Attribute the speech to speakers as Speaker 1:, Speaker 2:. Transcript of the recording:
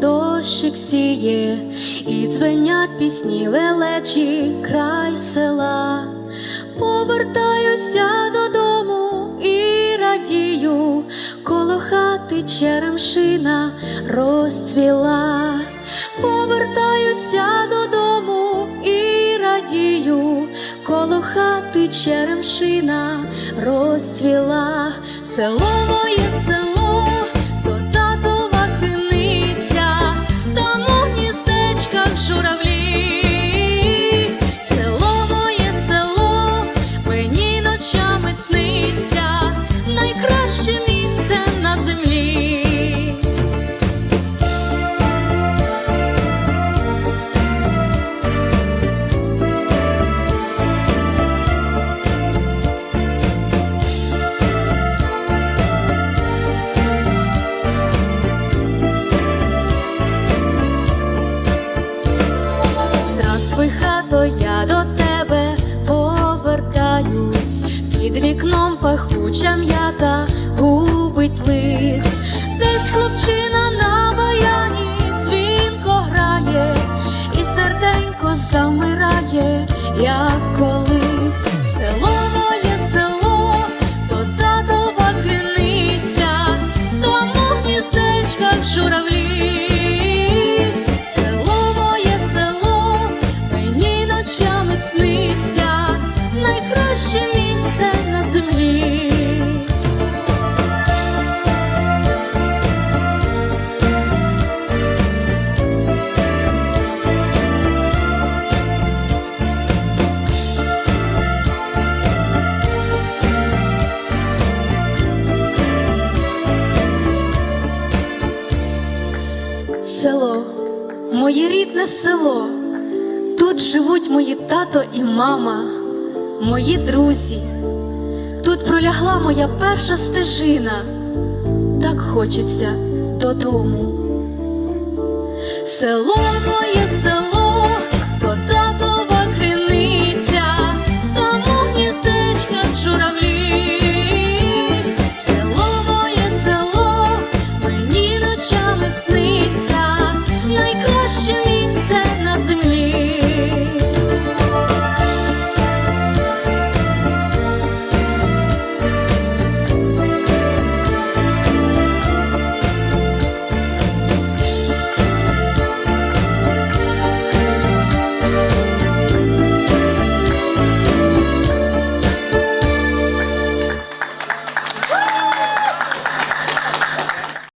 Speaker 1: дощик сіє, і дзвенять пісні лелечі край села. Повертаюся додому і радію, коло хати черемшина розцвіла. Повертаюся додому і радію, коло хати черемшина розцвіла. Село моє село, пахуча м'ята губить лист, Село, моє рідне село, тут живуть мої тато і мама, мої друзі. Тут пролягла моя перша стежина, так хочеться додому. Село моє село.